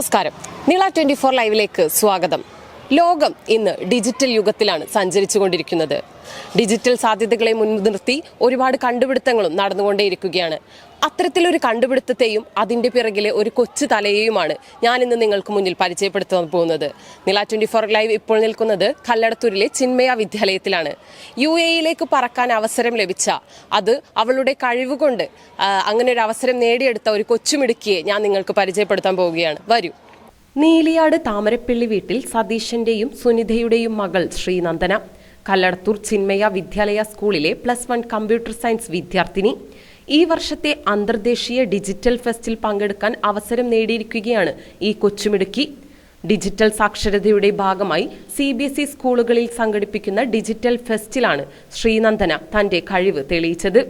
നമസ്കാരം. നീള twenty four ലൈവിലേക്ക് സ്വാഗതം. ലോകം ഇന്ന് ഡിജിറ്റൽ യുഗത്തിലാണ് സഞ്ചരിച്ചുകൊണ്ടിരിക്കുന്നത്. ഡിജിറ്റൽ സാധ്യതകളെ മുൻനിർത്തി ഒരുപാട് കണ്ടുപിടുത്തങ്ങളും നടന്നുകൊണ്ടേയിരിക്കുകയാണ്. അത്തരത്തിലൊരു കണ്ടുപിടുത്തത്തെയും അതിന്റെ പിറകിലെ ഒരു കൊച്ചു തലയെയുമാണ് ഞാൻ ഇന്ന് നിങ്ങൾക്ക് മുന്നിൽ പരിചയപ്പെടുത്താൻ പോകുന്നത്. നില ട്വന്റി ഫോർ ലൈവ് ഇപ്പോൾ നിൽക്കുന്നത് കല്ലടത്തൂരിലെ ചിന്മയ വിദ്യാലയത്തിലാണ്. യു എയിലേക്ക് പറക്കാൻ അവസരം ലഭിച്ച അത് അവളുടെ കഴിവുകൊണ്ട് അങ്ങനെ ഒരു അവസരം നേടിയെടുത്ത ഒരു കൊച്ചുമിടുക്കിയെ ഞാൻ നിങ്ങൾക്ക് പരിചയപ്പെടുത്താൻ പോവുകയാണ്. വരൂ. നീലിയാട് താമരപ്പള്ളി വീട്ടിൽ സതീശന്റെയും സുനിതയുടെയും മകൾ ശ്രീനന്ദന. കല്ലടത്തൂർ ചിന്മയ വിദ്യാലയ സ്കൂളിലെ പ്ലസ് വൺ കമ്പ്യൂട്ടർ സയൻസ് വിദ്യാർത്ഥിനി. ഈ വർഷത്തെ അന്തർദേശീയ ഡിജിറ്റൽ ഫെസ്റ്റിൽ പങ്കെടുക്കാൻ അവസരം നേടിയിരിക്കുകയാണ് ഈ കൊച്ചുമിടുക്കി. ഡിജിറ്റൽ സാക്ഷരതയുടെ ഭാഗമായി സി ബി എസ് ഇ സ്കൂളുകളിൽ സംഘടിപ്പിക്കുന്ന ഡിജിറ്റൽ ഫെസ്റ്റിലാണ് ശ്രീനന്ദന തന്റെ കഴിവ് തെളിയിച്ചത്.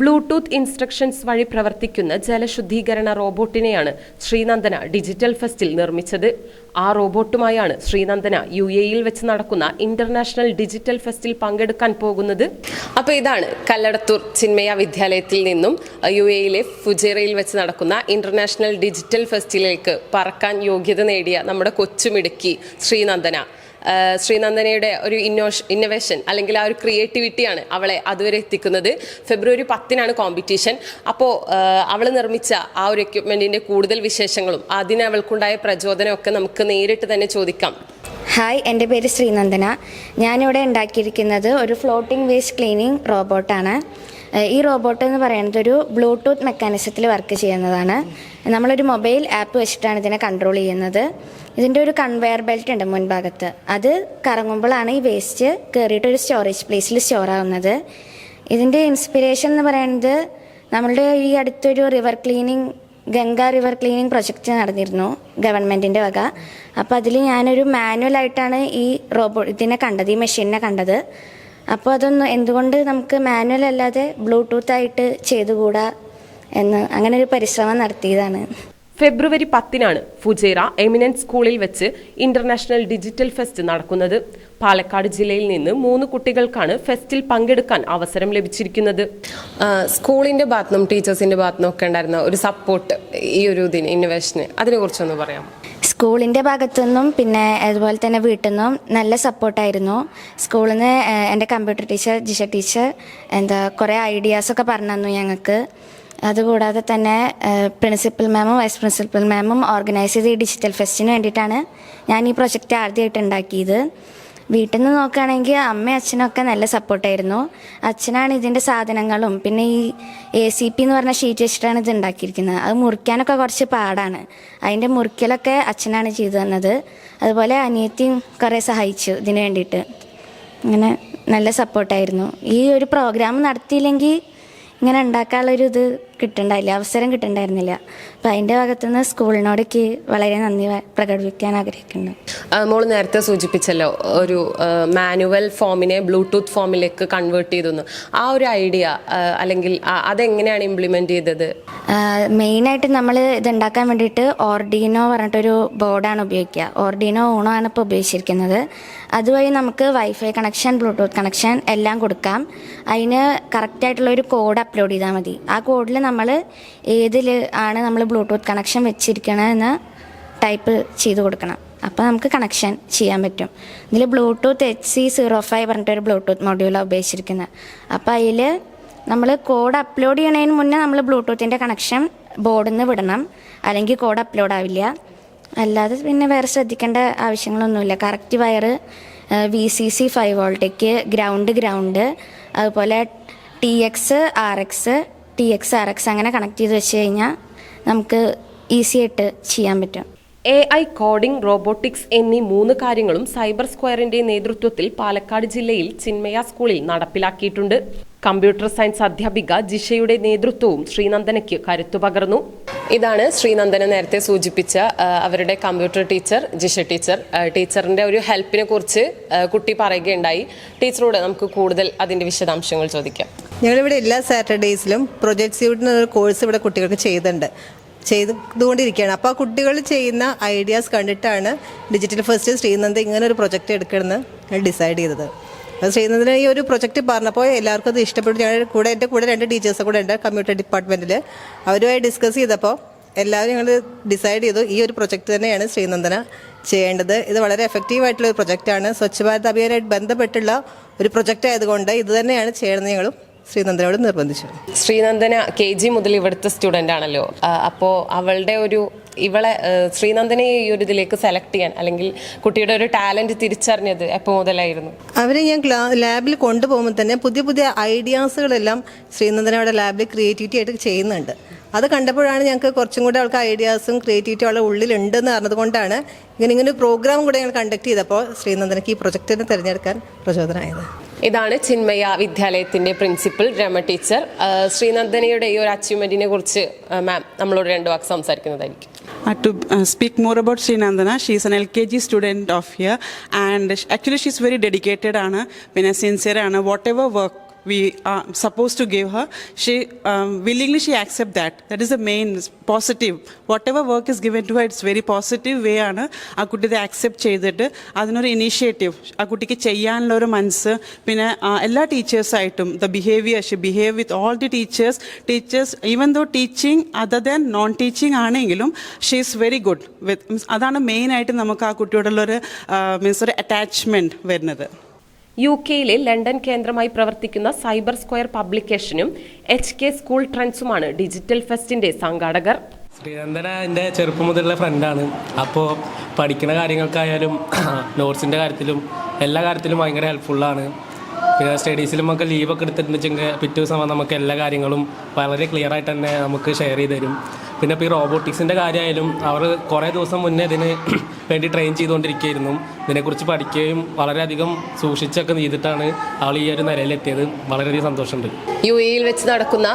ബ്ലൂടൂത്ത് ഇൻസ്ട്രക്ഷൻസ് വഴി പ്രവർത്തിക്കുന്ന ജലശുദ്ധീകരണ റോബോട്ടിനെയാണ് ശ്രീനന്ദന ഡിജിറ്റൽ ഫെസ്റ്റിൽ നിർമ്മിച്ചത്. ആ റോബോട്ടുമായാണ് ശ്രീനന്ദന യു എയിൽ വെച്ച് നടക്കുന്ന ഇന്റർനാഷണൽ ഡിജിറ്റൽ ഫെസ്റ്റിൽ പങ്കെടുക്കാൻ പോകുന്നത്. അപ്പോൾ ഇതാണ് കല്ലടത്തൂർ ചിന്മയ വിദ്യാലയത്തിൽ നിന്നും യു എയിലെ ഫുജേറയിൽ വെച്ച് നടക്കുന്ന ഇന്റർനാഷണൽ ഡിജിറ്റൽ ഫെസ്റ്റിലേക്ക് പറക്കാൻ യോഗ്യത നേടിയ നമ്മുടെ കൊച്ചുമിടുക്കി ശ്രീനന്ദന. ശ്രീനന്ദനയുടെ ഒരു ഇന്നോഷ ഇന്നോവേഷൻ അല്ലെങ്കിൽ ആ ഒരു ക്രിയേറ്റിവിറ്റിയാണ് അവളെ അതുവരെ എത്തിക്കുന്നത്. ഫെബ്രുവരി പത്തിനാണ് കോമ്പറ്റീഷൻ അപ്പോൾ അവൾ നിർമ്മിച്ച ആ ഒരു എക്യുപ്മെന്റിന്റെ കൂടുതൽ വിശേഷങ്ങളും അതിന് അവൾക്കുണ്ടായ പ്രചോദനമൊക്കെ നമുക്ക് നേരിട്ട് തന്നെ ചോദിക്കാം. ഹായ് എന്റെ പേര് ശ്രീനന്ദന. ഞാനിവിടെ ഉണ്ടാക്കിയിരിക്കുന്നത് ഒരു ഫ്ലോട്ടിംഗ് വേസ്റ്റ് ക്ലീനിങ് റോബോട്ടാണ് ഈ റോബോട്ട് എന്ന് പറയുന്നത് ഒരു ബ്ലൂടൂത്ത് മെക്കാനിസത്തിൽ വർക്ക് ചെയ്യുന്നതാണ്. നമ്മളൊരു മൊബൈൽ ആപ്പ് വെച്ചിട്ടാണ് ഇതിനെ കൺട്രോൾ ചെയ്യുന്നത്. ഇതിന്റെ ഒരു കൺവെയർ ബെൽറ്റ് ഉണ്ട് മുൻഭാഗത്ത്. അത് കറങ്ങുമ്പോഴാണ് ഈ വേസ്റ്റ് കയറിയിട്ട് ഒരു സ്റ്റോറേജ് പ്ലേസിൽ സ്റ്റോർ ആവുന്നത്. ഇതിന്റെ ഇൻസ്പിറേഷൻ എന്ന് പറയുന്നത് നമ്മളുടെ ഈ അടുത്തൊരു river cleaning Ganga river cleaning project നടന്നിരുന്നു ഗവൺമെന്റിന്റെ വക. അപ്പോൾ അതിൽ ഞാനൊരു മാനുവലായിട്ടാണ് ഈ റോബോ ഇതിനെ കണ്ടത് ഈ മെഷീനെ കണ്ടത്. അപ്പോൾ അതൊന്ന് എന്തുകൊണ്ട് നമുക്ക് മാനുവൽ അല്ലാതെ ബ്ലൂടൂത്ത് ആയിട്ട് ചെയ്തുകൂടാ എന്ന് അങ്ങനെ ഒരു പരിശ്രമം നടത്തിയതാണ്. ഫെബ്രുവരി പത്തിനാണ് ഫുജേറ എമിനൻസ് സ്കൂളിൽ വെച്ച് ഇന്റർനാഷണൽ ഡിജിറ്റൽ ഫെസ്റ്റ് നടക്കുന്നത്. പാലക്കാട് ജില്ലയിൽ നിന്ന് മൂന്ന് കുട്ടികൾക്കാണ് ഫെസ്റ്റിൽ പങ്കെടുക്കാൻ അവസരം ലഭിച്ചിരിക്കുന്നത്. സ്കൂളിന്റെ ഭാഗത്തുനിന്നും ടീച്ചേഴ്സിന്റെ ഭാഗത്തുനിന്നും ഒക്കെ ഉണ്ടായിരുന്ന ഒരു സപ്പോർട്ട് ഈ ഒരു ഇതിന് ഇന്നോവേഷന് അതിനെ കുറിച്ചൊന്ന് പറയാം സ്കൂളിന്റെ ഭാഗത്തു നിന്നും പിന്നെ അതുപോലെ തന്നെ വീട്ടിൽ നിന്നും നല്ല സപ്പോർട്ടായിരുന്നു. സ്കൂളിൽ നിന്ന് എന്റെ കമ്പ്യൂട്ടർ ടീച്ചർ ജിഷ ടീച്ചർ എന്താ കുറേ ഐഡിയാസൊക്കെ പറഞ്ഞു തന്നു ഞങ്ങൾക്ക്. അതുകൂടാതെ തന്നെ പ്രിൻസിപ്പൽ മാമും വൈസ് പ്രിൻസിപ്പൽ മാമും ഓർഗനൈസ് ചെയ്ത ഈ ഡിജിറ്റൽ ഫെസ്റ്റിന് വേണ്ടിയിട്ടാണ് ഞാൻ ഈ പ്രൊജക്റ്റ് ആദ്യമായിട്ട് ഉണ്ടാക്കിയത്. വീട്ടിൽ നിന്ന് നോക്കുകയാണെങ്കിൽ അമ്മയും അച്ഛനൊക്കെ നല്ല സപ്പോർട്ടായിരുന്നു. അച്ഛനാണ് ഇതിന്റെ സാധനങ്ങളും. പിന്നെ ഈ എ സി പി എന്ന് പറഞ്ഞ ഷീറ്റ് വെച്ചിട്ടാണ് ഇത് ഉണ്ടാക്കിയിരിക്കുന്നത്. അത് മുറിക്കാനൊക്കെ കുറച്ച് പാടാണ്. അതിന്റെ മുറിക്കലൊക്കെ അച്ഛനാണ് ചെയ്തു തന്നത്. അതുപോലെ അനിയത്തിയും കുറേ സഹായിച്ചു ഇതിന് വേണ്ടിയിട്ട്. അങ്ങനെ നല്ല സപ്പോർട്ടായിരുന്നു. ഈ ഒരു പ്രോഗ്രാം നടത്തിയില്ലെങ്കിൽ ഇങ്ങനെ ഉണ്ടാക്കാനുള്ളൊരു ഇത് കിട്ടണ്ടായില്ല അവസരം കിട്ടണ്ടായിരുന്നില്ല. അപ്പോൾ അതിന്റെ ഭാഗത്തുനിന്ന് സ്കൂളിനോടേക്ക് വളരെ നന്ദി പ്രകടിപ്പിക്കാൻ ആഗ്രഹിക്കുന്നു. മോൾ നേരത്തെ സൂചിപ്പിച്ചല്ലോ ഒരു മാനുവൽ ഫോമിനെ ബ്ലൂടൂത്ത് ഫോമിലേക്ക് കൺവേർട്ട് ചെയ്തെന്ന്. ആ ഒരു ഐഡിയ അല്ലെങ്കിൽ അതെങ്ങനെയാണ് ഇംപ്ലിമെന്റ് ചെയ്തത്? മെയിനായിട്ട് നമ്മൾ ഇത് ഉണ്ടാക്കാൻ വേണ്ടിയിട്ട് ഓർഡിനോ പറഞ്ഞിട്ടൊരു ബോർഡാണ് ഉപയോഗിക്കുക. ഓർഡിനോ ഓണോ ആണ് ഇപ്പോൾ ഉപയോഗിച്ചിരിക്കുന്നത്. അതുവഴി നമുക്ക് വൈഫൈ കണക്ഷൻ ബ്ലൂടൂത്ത് കണക്ഷൻ എല്ലാം കൊടുക്കാം. അതിന് കറക്റ്റായിട്ടുള്ള ഒരു കോഡ് അപ്ലോഡ് ചെയ്താൽ മതി. ആ കോഡിൽ നമ്മൾ ഏതിൽ ആണ് നമ്മൾ ബ്ലൂടൂത്ത് കണക്ഷൻ വെച്ചിരിക്കണമെന്ന് ടൈപ്പ് ചെയ്ത് കൊടുക്കണം. അപ്പോൾ നമുക്ക് കണക്ഷൻ ചെയ്യാൻ പറ്റും. ഇതിൽ Bluetooth H C zero five പറഞ്ഞിട്ടൊരു ബ്ലൂടൂത്ത് മൊഡ്യൂളാണ് ഉപയോഗിച്ചിരിക്കുന്നത് അപ്പോൾ അതിൽ നമ്മൾ കോഡ് അപ്ലോഡ് ചെയ്യണതിന് മുന്നേ നമ്മൾ ബ്ലൂടൂത്തിന്റെ കണക്ഷൻ ബോർഡിൽ നിന്ന് വിടണം. അല്ലെങ്കിൽ കോഡ് അപ്ലോഡ് ആവില്ല. അല്ലാതെ പിന്നെ വേറെ ശ്രദ്ധിക്കേണ്ട ആവശ്യങ്ങളൊന്നുമില്ല. Correct wire V C C five voltaic ground ground അതുപോലെ T X R X T X R X അങ്ങനെ കണക്ട് ചെയ്ത് വെച്ച് കഴിഞ്ഞാൽ നമുക്ക് ഈസി ആയിട്ട് ചെയ്യാൻ പറ്റും. എ ഐ കോഡിംഗ് റോബോട്ടിക്സ് എന്നീ മൂന്ന് കാര്യങ്ങളും സൈബർ സ്ക്വയറിന്റെ നേതൃത്വത്തിൽ പാലക്കാട് ജില്ലയിൽ ചിന്മയ സ്കൂളിൽ നടപ്പിലാക്കിയിട്ടുണ്ട്. കമ്പ്യൂട്ടർ സയൻസ് അധ്യാപിക ജിഷയുടെ നേതൃത്വവും ശ്രീനന്ദനയ്ക്ക് കരുത്തു പകർന്നു. ഇതാണ് ശ്രീനന്ദന നേരത്തെ സൂചിപ്പിച്ച അവരുടെ കമ്പ്യൂട്ടർ ടീച്ചർ ജിഷ ടീച്ചർ ടീച്ചറിന്റെ ഒരു ഹെൽപ്പിനെ കുറിച്ച് കുട്ടി പറയുകയുണ്ടായി. ടീച്ചറോട് നമുക്ക് കൂടുതൽ അതിന്റെ വിശദാംശങ്ങൾ ചോദിക്കാം. ഞങ്ങളിവിടെ എല്ലാ സാറ്റർഡേയ്സിലും പ്രൊജക്ട് സ്യൂട്ട് ഒരു കോഴ്സ് ഇവിടെ കുട്ടികൾക്ക് ചെയ്തിട്ടുണ്ട് ചെയ്തുകൊണ്ടിരിക്കുകയാണ് അപ്പോൾ ആ കുട്ടികൾ ചെയ്യുന്ന ഐഡിയാസ് കണ്ടിട്ടാണ് ഡിജിറ്റൽ ഫസ്റ്റ് ശ്രീനന്ദ ഇങ്ങനെ ഒരു പ്രൊജക്റ്റ് എടുക്കണമെന്ന് ഞാൻ ഡിസൈഡ് ചെയ്തത്. അത് ശ്രീനന്ദന് ഈ ഒരു പ്രൊജക്റ്റ് പറഞ്ഞപ്പോൾ എല്ലാവർക്കും അത് ഇഷ്ടപ്പെട്ടു. ഞങ്ങളുടെ കൂടെ എന്റെ കൂടെ രണ്ട് ടീച്ചേഴ്സ് കൂടെ ഉണ്ട് കമ്പ്യൂട്ടർ ഡിപ്പാർട്ട്മെന്റിൽ അവരുമായി ഡിസ്കസ് ചെയ്തപ്പോൾ എല്ലാവരും ഞങ്ങൾ ഡിസൈഡ് ചെയ്തു ഈ ഒരു പ്രൊജക്റ്റ് തന്നെയാണ് ശ്രീനന്ദന ചെയ്യേണ്ടത്. ഇത് വളരെ എഫക്റ്റീവ് ആയിട്ടുള്ള ഒരു പ്രൊജക്റ്റാണ് സ്വച്ഛ് ഭാരത് അഭിയാനായിട്ട് ബന്ധപ്പെട്ടുള്ള ഒരു പ്രൊജക്റ്റ് ആയതുകൊണ്ട് ഇത് തന്നെയാണ് ചെയ്യണമെന്ന് ഞങ്ങളും ശ്രീനന്ദനോട് നിർബന്ധിച്ചു. ശ്രീനന്ദന കെ ജി മുതൽ ഇവിടുത്തെ സ്റ്റുഡന്റ് ആണല്ലോ. അപ്പോൾ അവളുടെ ഒരു ഇവളെ ശ്രീനന്ദനെ ഈ ഒരു ഇതിലേക്ക് സെലക്ട് ചെയ്യാൻ അല്ലെങ്കിൽ കുട്ടിയുടെ ഒരു ടാലന്റ് തിരിച്ചറിഞ്ഞത് എപ്പോൾ മുതലായിരുന്നു? അവരെ ഞാൻ ലാബിൽ കൊണ്ടുപോകുമ്പോൾ തന്നെ പുതിയ പുതിയ ഐഡിയാസുകളെല്ലാം ശ്രീനന്ദന അവിടെ ലാബിൽ ക്രിയേറ്റിവിറ്റി ആയിട്ട് ചെയ്യുന്നുണ്ട്. അത് കണ്ടപ്പോഴാണ് ഞങ്ങൾക്ക് കുറച്ചും കൂടെ അവൾക്ക് ഐഡിയാസും ക്രിയേറ്റിവിറ്റി അവളുടെ ഉള്ളിലുണ്ടെന്ന് പറഞ്ഞത് കൊണ്ടാണ് ഇങ്ങനെ ഇങ്ങനെ ഒരു പ്രോഗ്രാം കൂടെ ഞങ്ങൾ കണ്ടക്ട് ചെയ്തപ്പോൾ ശ്രീനന്ദനക്ക് ഈ പ്രൊജക്റ്റിനെ തിരഞ്ഞെടുക്കാൻ പ്രചോദനമായത് ഇതാണ് ചിന്മയ വിദ്യാലയത്തിന്റെ പ്രിൻസിപ്പൽ രമ ടീച്ചർ ശ്രീനന്ദനയുടെ ഈ ഒരു അച്ചീവ്മെന്റിനെ കുറിച്ച് മാം നമ്മളോട് രണ്ടു വാക്ക് സംസാരിക്കുന്നതായിരിക്കും Uh, to uh, speak more about Srinandana. She is an LKG student of here, and actually she's very dedicated, Anna, when sincere, Anna, whatever work we are supposed to give her, she um, willingly she accept that. That is the main positive. Whatever work is given to her, it's very positive way ആണ് ആ കുട്ടി ഇത് accept ചെയ്തിട്ട് അതിനൊരു initiative ആ കുട്ടിക്ക് ചെയ്യാനുള്ള ഒരു മനസ്സ് പിന്നെ എല്ലാ ടീച്ചേഴ്സായിട്ടും the behaviour she behave with all the teachers teachers even though teaching other than non teaching ആണെങ്കിലും she is very good with means അതാണ് മെയിനായിട്ട് നമുക്ക് ആ കുട്ടിയോടുള്ളൊരു മീൻസ് ഒരു അറ്റാച്ച്മെന്റ് വരുന്നത് യു കെയിലെ ലണ്ടൻ കേന്ദ്രമായി പ്രവർത്തിക്കുന്ന സൈബർ സ്ക്വയർ പബ്ലിക്കേഷനും എച്ച് കെ സ്കൂൾ ട്രെൻഡ്സുമാണ് ഡിജിറ്റൽ ഫെസ്റ്റിന്റെ സംഘാടകർ. ശ്രീനന്ദന എന്റെ ചെറുപ്പം മുതലുള്ള ഫ്രണ്ടാണ്. അപ്പോൾ പഠിക്കുന്ന കാര്യങ്ങൾക്കായാലും നോട്ട്സിന്റെ കാര്യത്തിലും എല്ലാ കാര്യത്തിലും ഭയങ്കര ഹെൽപ്ഫുള്ളാണ് പിന്നെ സ്റ്റഡീസിലും ഒക്കെ ലീവൊക്കെ എടുത്തിട്ടുണ്ടെങ്കിൽ പിറ്റേ ദിവസം നമുക്ക് എല്ലാ കാര്യങ്ങളും വളരെ ക്ലിയർ ആയിട്ട് തന്നെ നമുക്ക് ഷെയർ ചെയ്ത് തരും. പിന്നെ ഇപ്പോൾ ഈ റോബോട്ടിക്സിന്റെ കാര്യമായാലും അവർ കുറേ ദിവസം മുന്നേ ഇതിന് വേണ്ടി ട്രെയിൻ ചെയ്തുകൊണ്ടിരിക്കുകയായിരുന്നു. ഇതിനെക്കുറിച്ച് പഠിക്കുകയും വളരെയധികം സൂക്ഷിച്ചൊക്കെ ചെയ്തിട്ടാണ് അവൾ ഈ ഒരു നിലയിലെത്തിയത്. വളരെയധികം സന്തോഷമുണ്ട്. യു എയിൽ വെച്ച് നടക്കുന്ന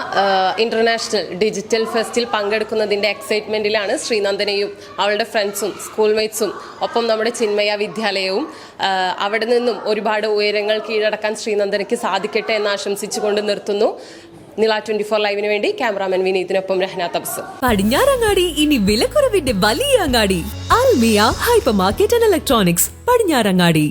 ഇന്റർനാഷണൽ ഡിജിറ്റൽ ഫെസ്റ്റിൽ പങ്കെടുക്കുന്നതിന്റെ എക്സൈറ്റ്മെന്റിലാണ് ശ്രീനന്ദനയും അവളുടെ ഫ്രണ്ട്സും സ്കൂൾ മേറ്റ്സും ഒപ്പം നമ്മുടെ ചിന്മയ വിദ്യാലയവും. അവിടെ നിന്നും ഒരുപാട് ഉയരങ്ങൾ കീഴടക്കാൻ ശ്രീനന്ദനയ്ക്ക് സാധിക്കട്ടെ എന്ന് ആശംസിച്ചുകൊണ്ട് നിർത്തുന്നു. നില ട്വന്റി ഫോർ ലൈവിന് വേണ്ടി ക്യാമറാമാൻ വിനീതിനൊപ്പം രഹ്ന തബ്സ് പടിഞ്ഞാറങ്ങാടി ഇനി വിലക്കുറവിന്റെ വലിയ അങ്ങാടി. Almiya hypermarket and electronics Padinjarangadi.